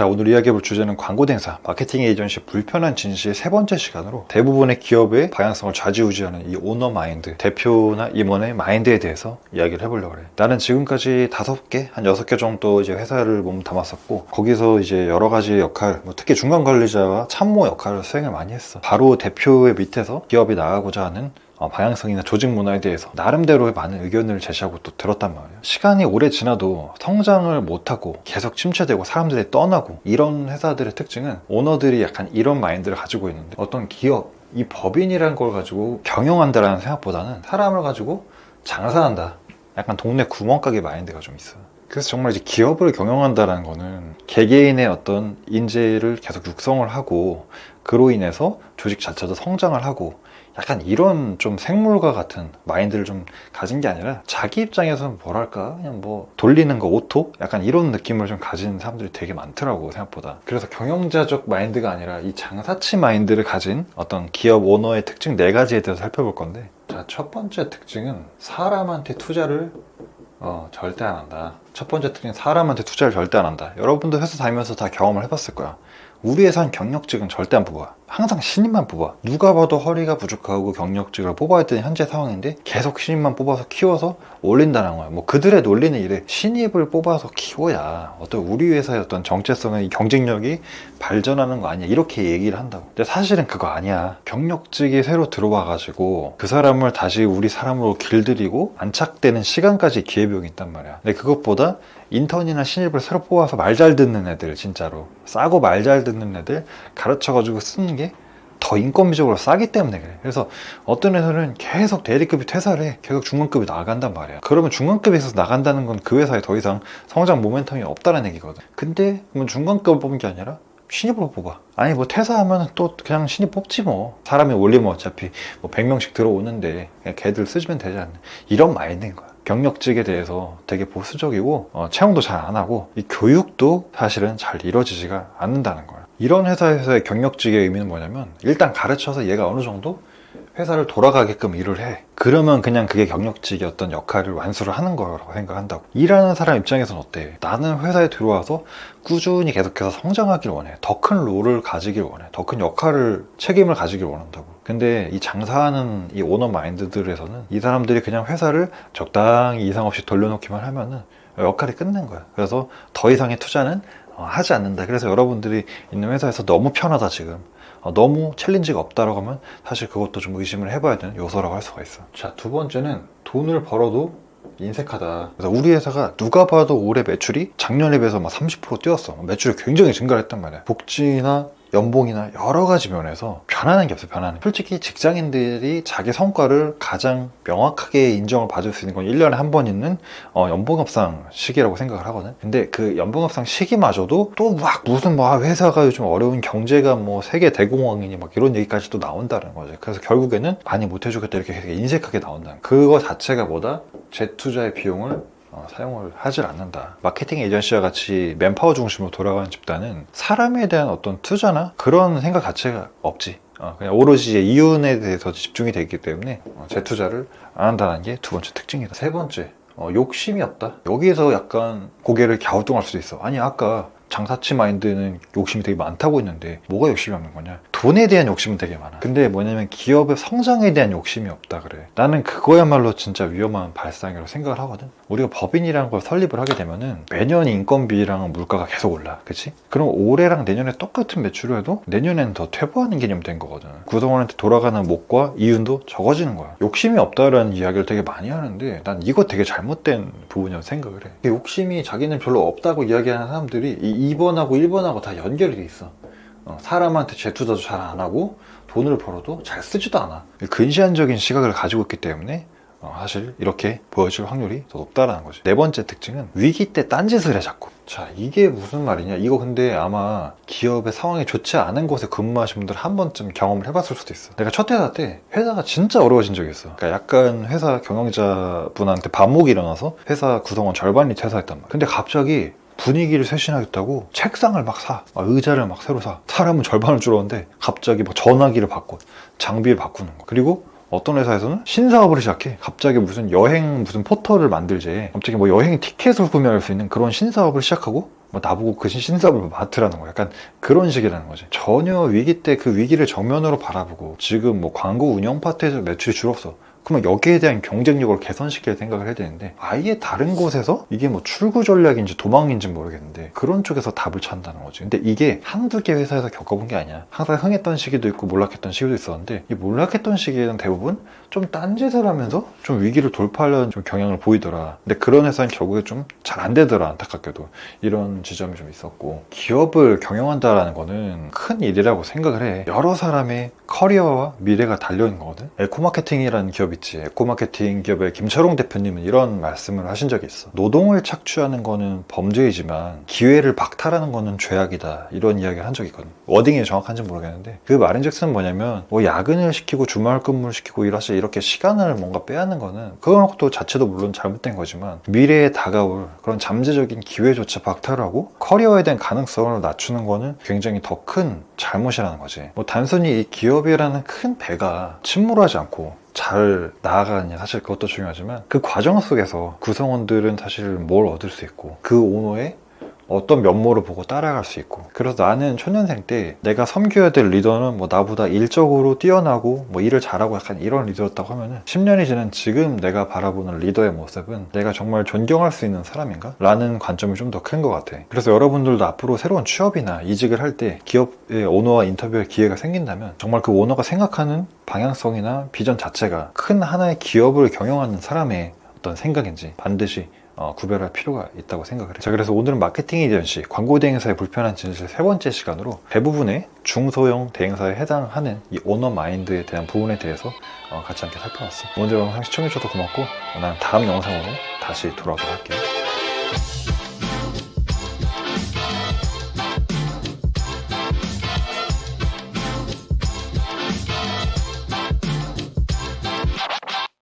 자 오늘 이야기해볼 주제는 광고 대행사 마케팅 에이전시 불편한 진실의 세 번째 시간으로 대부분의 기업의 방향성을 좌지우지하는 이 오너 마인드 대표나 임원의 마인드에 대해서 이야기를 해보려고 그래. 나는 지금까지 다섯 개한 여섯 개 정도 이제 회사를 몸 담았었고 거기서 이제 여러 가지 역할 뭐 특히 중간 관리자와 참모 역할을 수행을 많이 했어. 바로 대표의 밑에서 기업이 나가고자 하는 어, 방향성이나 조직 문화에 대해서 나름대로의 많은 의견을 제시하고 또 들었단 말이에요. 시간이 오래 지나도 성장을 못하고 계속 침체되고 사람들이 떠나고 이런 회사들의 특징은 오너들이 약간 이런 마인드를 가지고 있는데 어떤 기업, 이 법인이라는 걸 가지고 경영한다라는 생각보다는 사람을 가지고 장사한다. 약간 동네 구멍가게 마인드가 좀 있어요. 그래서 정말 이제 기업을 경영한다라는 거는 개개인의 어떤 인재를 계속 육성을 하고 그로 인해서 조직 자체도 성장을 하고 약간 이런 좀 생물과 같은 마인드를 좀 가진 게 아니라 자기 입장에서는 뭐랄까? 그냥 뭐 돌리는 거 오토? 약간 이런 느낌을 좀 가진 사람들이 되게 많더라고 생각보다. 그래서 경영자적 마인드가 아니라 이 장사치 마인드를 가진 어떤 기업 오너의 특징 네 가지에 대해서 살펴볼 건데 자 첫 번째 특징은 사람한테 투자를 어, 절대 안 한다. 첫 번째 특징 사람한테 투자를 절대 안 한다. 여러분도 회사 다니면서 다 경험을 해봤을 거야. 우리 회사는 경력직은 절대 안 뽑아. 항상 신입만 뽑아. 누가 봐도 허리가 부족하고 경력직을 뽑아야 되는 현재 상황인데 계속 신입만 뽑아서 키워서 올린다는 거야. 뭐 그들의 논리는 이래. 신입을 뽑아서 키워야 어떤 우리 회사의 어떤 정체성의 경쟁력이 발전하는 거 아니야. 이렇게 얘기를 한다고. 근데 사실은 그거 아니야. 경력직이 새로 들어와가지고 그 사람을 다시 우리 사람으로 길들이고 안착되는 시간까지 기회비용이 있단 말이야. 근데 그것보다 인턴이나 신입을 새로 뽑아서 말 잘 듣는 애들 진짜로 싸고 말 잘 듣는 애들 가르쳐가지고 쓰는 게 더 인건비적으로 싸기 때문에 그래. 그래서 어떤 회사는 계속 대리급이 퇴사를 해. 계속 중간급이 나간단 말이야. 그러면 중간급에서 나간다는 건 그 회사에 더 이상 성장 모멘텀이 없다는 얘기거든. 근데 그러면 중간급을 뽑은 게 아니라 신입으로 뽑아. 아니 뭐 퇴사하면 또 그냥 신입 뽑지 뭐. 사람이 올리면 어차피 뭐 100명씩 들어오는데 걔들 쓰시면 되지 않나. 이런 마인드인 거야. 경력직에 대해서 되게 보수적이고 어, 채용도 잘 안 하고 이 교육도 사실은 잘 이루어지지가 않는다는 거야. 이런 회사에서의 경력직의 의미는 뭐냐면 일단 가르쳐서 얘가 어느 정도 회사를 돌아가게끔 일을 해. 그러면 그냥 그게 경력직의 어떤 역할을 완수를 하는 거라고 생각한다고. 일하는 사람 입장에서는 어때? 나는 회사에 들어와서 꾸준히 계속해서 성장하길 원해. 더 큰 롤을 가지길 원해. 더 큰 역할을, 책임을 가지길 원한다고. 근데 이 장사하는 이 오너 마인드들에서는 이 사람들이 그냥 회사를 적당히 이상 없이 돌려놓기만 하면은 역할이 끝난 거야. 그래서 더 이상의 투자는 어, 하지 않는다. 그래서 여러분들이 있는 회사에서 너무 편하다 지금. 어, 너무 챌린지가 없다라고 하면 사실 그것도 좀 의심을 해봐야 되는 요소라고 할 수가 있어. 자, 두 번째는 돈을 벌어도 인색하다. 그래서 우리 회사가 누가 봐도 올해 매출이 작년에 비해서 막 30% 뛰었어. 매출이 굉장히 증가를 했단 말이야. 복지나 연봉이나 여러 가지 면에서 변하는 게 없어요, 변하는. 게. 솔직히 직장인들이 자기 성과를 가장 명확하게 인정을 받을 수 있는 건 1년에 한 번 있는 어, 연봉협상 시기라고 생각을 하거든. 근데 그 연봉협상 시기마저도 또 막 무슨 뭐 아, 회사가 요즘 어려운 경제가 뭐 세계 대공황이니 막 이런 얘기까지 또 나온다는 거지. 그래서 결국에는 많이 못 해주겠다 이렇게 되게 인색하게 나온다는 거. 그거 자체가 뭐다? 재투자의 비용을 어, 사용을 하질 않는다. 마케팅 에이전시와 같이 맨파워 중심으로 돌아가는 집단은 사람에 대한 어떤 투자나 그런 생각 자체가 없지. 어, 그냥 오로지 이윤에 대해서 집중이 되기 때문에 어, 재투자를 안 한다는 게 두 번째 특징이다. 세 번째, 어, 욕심이 없다. 여기에서 약간 고개를 갸우뚱할 수도 있어. 아니 아까 장사치 마인드는 욕심이 되게 많다고 했는데 뭐가 욕심이 없는 거냐? 돈에 대한 욕심은 되게 많아. 근데 뭐냐면 기업의 성장에 대한 욕심이 없다 그래. 나는 그거야말로 진짜 위험한 발상이라고 생각을 하거든. 우리가 법인이라는 걸 설립을 하게 되면은 매년 인건비랑 물가가 계속 올라. 그치? 그럼 올해랑 내년에 똑같은 매출을 해도 내년에는 더 퇴보하는 개념이 된 거거든. 구성원한테 돌아가는 목과 이윤도 적어지는 거야. 욕심이 없다라는 이야기를 되게 많이 하는데 난 이거 되게 잘못된 부분이라고 생각을 해. 욕심이 자기는 별로 없다고 이야기하는 사람들이 이 2번하고 1번하고 다 연결이 돼 있어. 어, 사람한테 재투자도 잘 안 하고 돈을 벌어도 잘 쓰지도 않아. 근시안적인 시각을 가지고 있기 때문에 어, 사실 이렇게 보여질 확률이 더 높다라는 거지. 네 번째 특징은 위기 때 딴짓을 해 자꾸. 자 이게 무슨 말이냐? 이거 근데 아마 기업의 상황이 좋지 않은 곳에 근무하신 분들 한 번쯤 경험을 해봤을 수도 있어. 내가 첫 회사 때 회사가 진짜 어려워진 적이 있어. 그러니까 약간 회사 경영자 분한테 반목이 일어나서 회사 구성원 절반이 퇴사했단 말이야. 근데 갑자기 분위기를 쇄신하겠다고 책상을 막 사, 아, 의자를 막 새로 사. 사람은 절반을 줄었는데 갑자기 막 전화기를 바꿔, 장비를 바꾸는 거. 그리고 어떤 회사에서는 신사업을 시작해. 갑자기 무슨 여행 무슨 포털을 만들지. 갑자기 뭐 여행 티켓을 구매할 수 있는 그런 신사업을 시작하고 뭐 나보고 그 신- 신사업을 맡으라는 거야. 약간 그런 식이라는 거지. 전혀 위기 때 그 위기를 정면으로 바라보고 지금 뭐 광고 운영 파트에서 매출이 줄었어. 그러면 여기에 대한 경쟁력을 개선시킬 생각을 해야 되는데 아예 다른 곳에서 이게 뭐 출구 전략인지 도망인지 모르겠는데 그런 쪽에서 답을 찾는다는 거지. 근데 이게 한두 개 회사에서 겪어본 게 아니야. 항상 흥했던 시기도 있고 몰락했던 시기도 있었는데 이 몰락했던 시기에는 대부분 좀 딴짓을 하면서 좀 위기를 돌파하려는 좀 경향을 보이더라. 근데 그런 회사는 결국에 좀 잘 안 되더라 안타깝게도. 이런 지점이 좀 있었고 기업을 경영한다라는 거는 큰 일이라고 생각을 해. 여러 사람의 커리어와 미래가 달려있는 거거든. 에코마케팅이라는 기업 있지 에코마케팅 기업의 김철웅 대표님은 이런 말씀을 하신 적이 있어. 노동을 착취하는 거는 범죄이지만 기회를 박탈하는 거는 죄악이다. 이런 이야기를 한 적이 있거든. 워딩이 정확한지 모르겠는데 그 말인즉슨 뭐냐면 뭐 야근을 시키고 주말 근무를 시키고 이라서 이렇게 시간을 뭔가 빼앗는 거는 그것도 자체도 물론 잘못된 거지만 미래에 다가올 그런 잠재적인 기회조차 박탈하고 커리어에 대한 가능성을 낮추는 거는 굉장히 더 큰 잘못이라는 거지. 뭐 단순히 이 기업이라는 큰 배가 침몰하지 않고 잘 나아가느냐 사실 그것도 중요하지만 그 과정 속에서 구성원들은 사실 뭘 얻을 수 있고 그 오너의 어떤 면모를 보고 따라갈 수 있고 그래서 나는 초년생 때 내가 섬겨야 될 리더는 뭐 나보다 일적으로 뛰어나고 뭐 일을 잘하고 약간 이런 리더였다고 하면은 10년이 지난 지금 내가 바라보는 리더의 모습은 내가 정말 존경할 수 있는 사람인가? 라는 관점이 좀 더 큰 것 같아 그래서 여러분들도 앞으로 새로운 취업이나 이직을 할 때 기업의 오너와 인터뷰할 기회가 생긴다면 정말 그 오너가 생각하는 방향성이나 비전 자체가 큰 하나의 기업을 경영하는 사람의 어떤 생각인지 반드시 어, 구별할 필요가 있다고 생각을 해요. 자, 그래서 오늘은 마케팅 에이전시 광고 대행사의 불편한 진실 세 번째 시간으로 대부분의 중소형 대행사에 해당하는 이 오너 마인드에 대한 부분에 대해서 어, 같이 함께 살펴봤어. 오늘 영상 시청해주셔서 고맙고 어, 난 다음 영상으로 다시 돌아오도록 할게요.